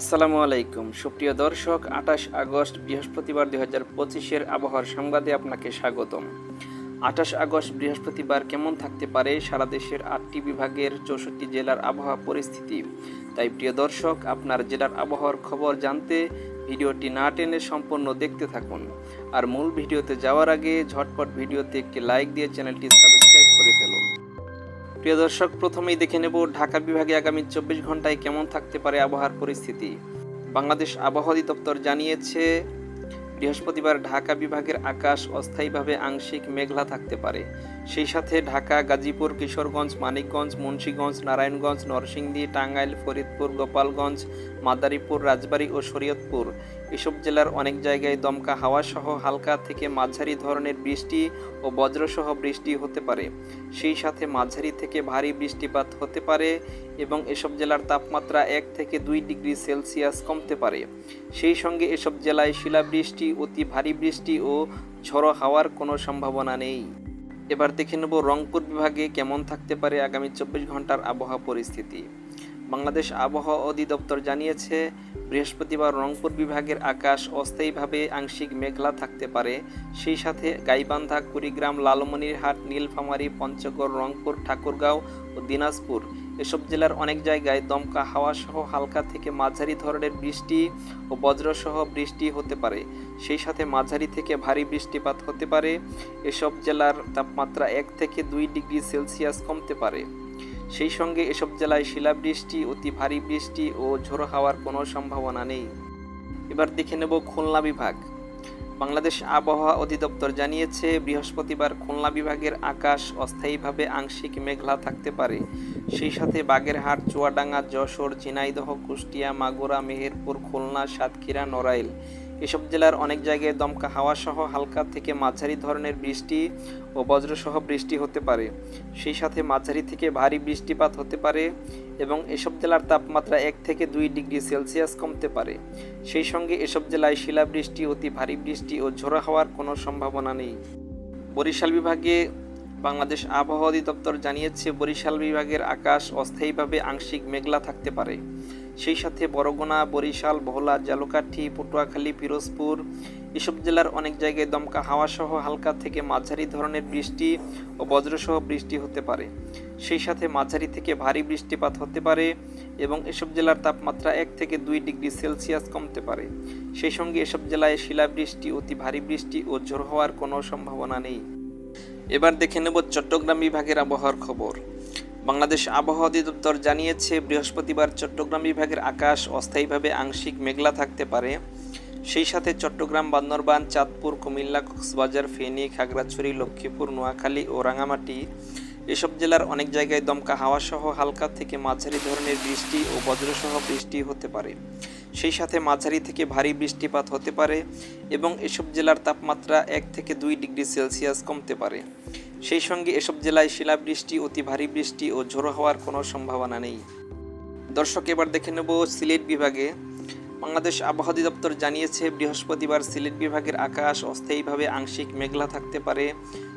আসসালামু আলাইকুম। সুপ্রিয় দর্শক, আঠাশ আগস্ট, বৃহস্পতিবার দুই হাজার পঁচিশের আবহাওয়ার সংবাদে আপনাকে স্বাগতম। আঠাশ আগস্ট, বৃহস্পতিবার কেমন থাকতে পারে? সারা দেশের আটটি বিভাগের চৌষট্টি জেলার আবহাওয়া পরিস্থিতি। তাই প্রিয় দর্শক, আপনার জেলার আবহাওয়ার খবর জানতে ভিডিওটি না টেনে সম্পূর্ণ দেখতে থাকুন। আর মূল ভিডিওতে যাওয়ার আগে ঝটপট ভিডিওতে একটি লাইক দিয়ে চ্যানেলটি সাবস্ক্রাইব প্রিয় দর্শক, প্রথমেই দেখে নেব ঢাকা বিভাগে আগামী চব্বিশ ঘন্টায় কেমন থাকতে পারে আবহাওয়ার পরিস্থিতি। বাংলাদেশ আবহাওয়া অধিদপ্তর জানিয়েছে, বৃহস্পতিবার ঢাকা বিভাগের আকাশ অস্থায়ীভাবে আংশিক মেঘলা থাকতে পারে। সেই সাথে ঢাকা, গাজীপুর, কিশোরগঞ্জ, মানিকগঞ্জ, মুন্সীগঞ্জ, নারায়ণগঞ্জ, নরসিংদী, টাঙ্গাইল, ফরিদপুর, গোপালগঞ্জ, মাদারীপুর, রাজবাড়ী ও শরীয়তপুর। এসব জেলার অনেক জায়গায় দমকা হাওয়া সহ হালকা থেকে মাঝারি ধরনের বৃষ্টি ও বজ্রসহ বৃষ্টি হতে পারে। সেই সাথে মাঝারি থেকে ভারী বৃষ্টিপাত হতে পারে এবং এসব জেলার তাপমাত্রা এক থেকে দুই ডিগ্রি সেলসিয়াস কমতে পারে। সেই সঙ্গে এসব জেলায় শিলাবৃষ্টি, অতি ভারী বৃষ্টি ও ঝড়ো হাওয়ার কোনো সম্ভাবনা নেই। এবার দেখে নেব রংপুর বিভাগে কেমন থাকতে পারে আগামী চব্বিশ ঘণ্টার আবহাওয়া পরিস্থিতি। বাংলাদেশ আবহাওয়া অধিদপ্তর জানিয়েছে, বৃহস্পতিবার রংপুর বিভাগের আকাশ অস্থায়ীভাবে আংশিক মেঘলা থাকতে পারে। সেই সাথে গাইবান্ধা, কুড়িগ্রাম, লালমনিরহাট, নীলফামারী, পঞ্চগড়, রংপুর, ঠাকুরগাঁও ও দিনাজপুর এসব জেলার অনেক জায়গায় দমকা হাওয়া সহ হালকা থেকে মাঝারি ধরনের বৃষ্টি ও বজ্রসহ বৃষ্টি হতে পারে। সেই সাথে মাঝারি থেকে ভারী বৃষ্টিপাত হতে পারে। এসব জেলার তাপমাত্রা এক থেকে দুই ডিগ্রি সেলসিয়াস কমতে পারে। সেই সঙ্গে এসব জেলায় শিলাবৃষ্টি, অতি ভারী বৃষ্টি ও ঝোড়ো হাওয়ার কোনো সম্ভাবনা নেই। এবার দেখে নেব খুলনা বিভাগ। বাংলাদেশ আবহাওয়া অধিদপ্তর জানিয়েছে, বৃহস্পতিবার খুলনা বিভাগের আকাশ অস্থায়ীভাবে আংশিক মেঘলা থাকতে পারে। সেই সাথে বাগেরহাট, চুয়াডাঙ্গা, যশোর, ঝিনাইদহ, কুষ্টিয়া, মাগুরা, মেহেরপুর, খুলনা, সাতক্ষীরা, নড়াইল। এসব জেলার অনেক জায়গায় দমকা হাওয়া সহ হালকা থেকে মাঝারি ধরনের বৃষ্টি ও বজ্রসহ বৃষ্টি হতে পারে। সেই সাথে মাঝারি থেকে ভারী বৃষ্টিপাত হতে পারে এবং এসব জেলার তাপমাত্রা এক থেকে দুই ডিগ্রি সেলসিয়াস কমতে পারে। সেই সঙ্গে এসব জেলায় শিলাবৃষ্টি, অতি ভারী বৃষ্টি ও ঝোড়া হওয়ার কোনো সম্ভাবনা নেই। বরিশাল বিভাগে বাংলাদেশ আবহাওয়া অধিদপ্তর জানিয়েছে, বরিশাল বিভাগের আকাশ অস্থায়ীভাবে আংশিক মেঘলা থাকতে পারে। সেই সাথে বরগুনা, বরিশাল, ভোলা, জালুকাঠি, পটুয়াখালী, পিরোজপুর এসব জেলার অনেক জায়গায় দমকা হাওয়া সহ হালকা থেকে মাঝারি ধরনের বৃষ্টি ও বজ্রসহ বৃষ্টি হতে পারে। সেই সাথে মাঝারি থেকে ভারী বৃষ্টিপাত হতে পারে এবং এসব জেলার তাপমাত্রা এক থেকে দুই ডিগ্রি সেলসিয়াস কমতে পারে। সেই সঙ্গে এসব জেলায় শিলাবৃষ্টি, অতি ভারী বৃষ্টি ও ঝোড়ো হওয়ার কোনো সম্ভাবনা নেই। এবার দেখে নেব চট্টগ্রাম বিভাগের আবহাওয়ার খবর। বাংলাদেশ আবহাওয়া অধিদপ্তর জানিয়েছে, বৃহস্পতিবার চট্টগ্রাম বিভাগের আকাশ অস্থায়ীভাবে আংশিক মেঘলা থাকতে পারে। সেই সাথে চট্টগ্রাম, বান্দরবান, চাঁদপুর, কুমিল্লা, কক্সবাজার, ফেনী, খাগড়াছড়ি, লক্ষ্মীপুর, নোয়াখালী ও রাঙামাটি এসব জেলার অনেক জায়গায় দমকা হাওয়া সহ হালকা থেকে মাঝারি ধরনের বৃষ্টি ও বজ্রসহ বৃষ্টি হতে পারে। সেই সাথে মাঝারি থেকে ভারী বৃষ্টিপাত হতে পারে এবং এসব জেলার তাপমাত্রা এক থেকে দুই ডিগ্রি সেলসিয়াস কমতে পারে। সেই সঙ্গে এসব জেলায় শিলাবৃষ্টি, অতি ভারী বৃষ্টি ও ঝোড়ো হওয়ার কোনো সম্ভাবনা নেই। দর্শক, এবার দেখে নেব সিলেট বিভাগে বাংলাদেশ আবহাওয়া অধিদপ্তর জানিয়েছে, বৃহস্পতিবার সিলেট বিভাগের আকাশ অস্থায়ীভাবে আংশিক মেঘলা থাকতে পারে।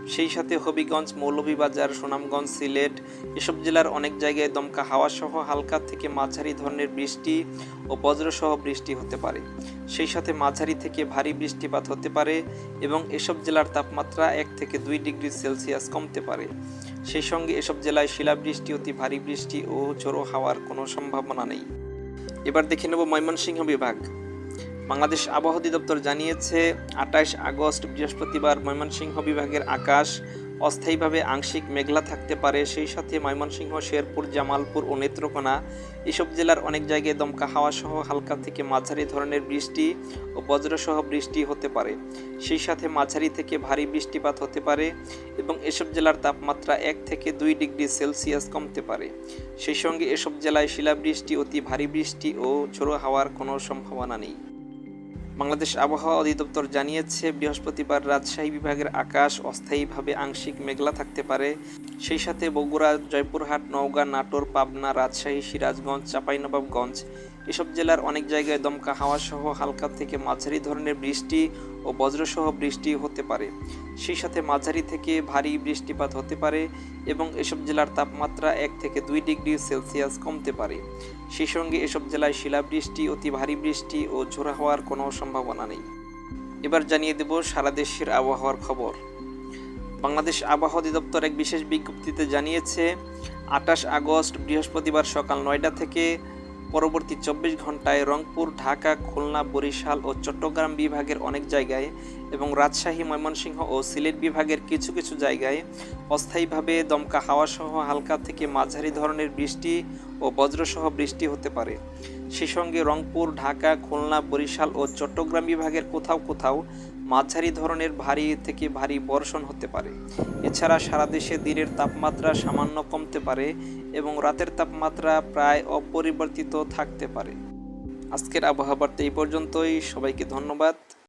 সেই সাথে হবিগঞ্জ, মৌলভীবাজার, সুনামগঞ্জ, সিলেট এসব জেলার অনেক জায়গায় দমকা হাওয়া সহ হালকা থেকে মাঝারি ধরনের বৃষ্টি ও বজ্রসহ বৃষ্টি হতে পারে। সেই সাথে মাঝারি থেকে ভারী বৃষ্টিপাত হতে পারে এবং এসব জেলার তাপমাত্রা এক থেকে দুই ডিগ্রি সেলসিয়াস কমতে পারে। সেই সঙ্গে এসব জেলায় শিলাবৃষ্টি, অতি ভারী বৃষ্টি ও ঝোড়ো হাওয়ার কোনো সম্ভাবনা নেই। এবার দেখে নেব ময়মনসিংহ বিভাগ। বাংলাদেশ আবহাওয়া অধিদপ্তর জানিয়েছে আঠাশ আগস্ট বৃহস্পতিবার ময়মনসিংহ বিভাগের আকাশ অস্থায়ীভাবে আংশিক মেঘলা থাকতে পারে। সেই সাথে ময়মনসিংহ, শেরপুর, জামালপুর ও নেত্রকোনা এসব জেলার অনেক জায়গায় দমকা হাওয়া সহ হালকা থেকে মাঝারি ধরনের বৃষ্টি ও বজ্রসহ বৃষ্টি হতে পারে। সেই সাথে মাঝারি থেকে ভারী বৃষ্টিপাত হতে পারে এবং এসব জেলার তাপমাত্রা এক থেকে দুই ডিগ্রি সেলসিয়াস কমতে পারে। সেই সঙ্গে এসব জেলায় শিলাবৃষ্টি, অতি ভারী বৃষ্টি ও ঝোড়ো হাওয়ার কোনো সম্ভাবনা নেই। বাংলাদেশ আবহাওয়া অধিদপ্তর জানিয়েছে, বৃহস্পতিবার রাজশাহী বিভাগের আকাশ অস্থায়ীভাবে আংশিক মেঘলা থাকতে পারে। সেই সাথে বগুড়া, জয়পুরহাট, নওগাঁ, নাটোর, পাবনা, রাজশাহী, সিরাজগঞ্জ, চাঁপাইনবাবগঞ্জ এসব জেলার অনেক জায়গায় দমকা হাওয়া সহ হালকা থেকে মাঝারি ধরনের বৃষ্টি ও বজ্রসহ বৃষ্টি হতে পারে। সেই সাথে মাঝারি থেকে ভারী বৃষ্টিপাত হতে পারে এবং এসব জেলার তাপমাত্রা এক থেকে দুই ডিগ্রি সেলসিয়াস কমতে পারে। সেই সঙ্গে এসব জেলায় শিলাবৃষ্টি, অতি ভারী বৃষ্টি ও ঝোড়া হওয়ার কোনো সম্ভাবনা নেই। এবার জানিয়ে দেব সারা দেশের আবহাওয়ার খবর। বাংলাদেশ আবহাওয়া অধিদপ্তর এক বিশেষ বিজ্ঞপ্তিতে জানিয়েছে, আঠাশ আগস্ট বৃহস্পতিবার সকাল নয়টা থেকে পরবর্তী চব্বিশ ঘন্টায় রংপুর, ঢাকা, খুলনা, বরিশাল ও চট্টগ্রাম বিভাগের অনেক জায়গায় এবং রাজশাহী, ময়মনসিংহ ও সিলেট বিভাগের কিছু কিছু জায়গায় অস্থায়ীভাবে দমকা হাওয়াসহ হালকা থেকে মাঝারি ধরনের বৃষ্টি ও বজ্রসহ বৃষ্টি হতে পারে। সেই সঙ্গে রংপুর, ঢাকা, খুলনা, বরিশাল ও চট্টগ্রাম বিভাগের কোথাও কোথাও মাঝারি ধরনের ভারী থেকে ভারী বর্ষণ হতে পারে। এছাড়া সারা দেশে দিনের তাপমাত্রা সামান্য কমতে পারে এবং রাতের তাপমাত্রা প্রায় অপরিবর্তিত থাকতে পারে। আজকের আবহাওয়া বার্তা এই পর্যন্তই। সবাইকে ধন্যবাদ।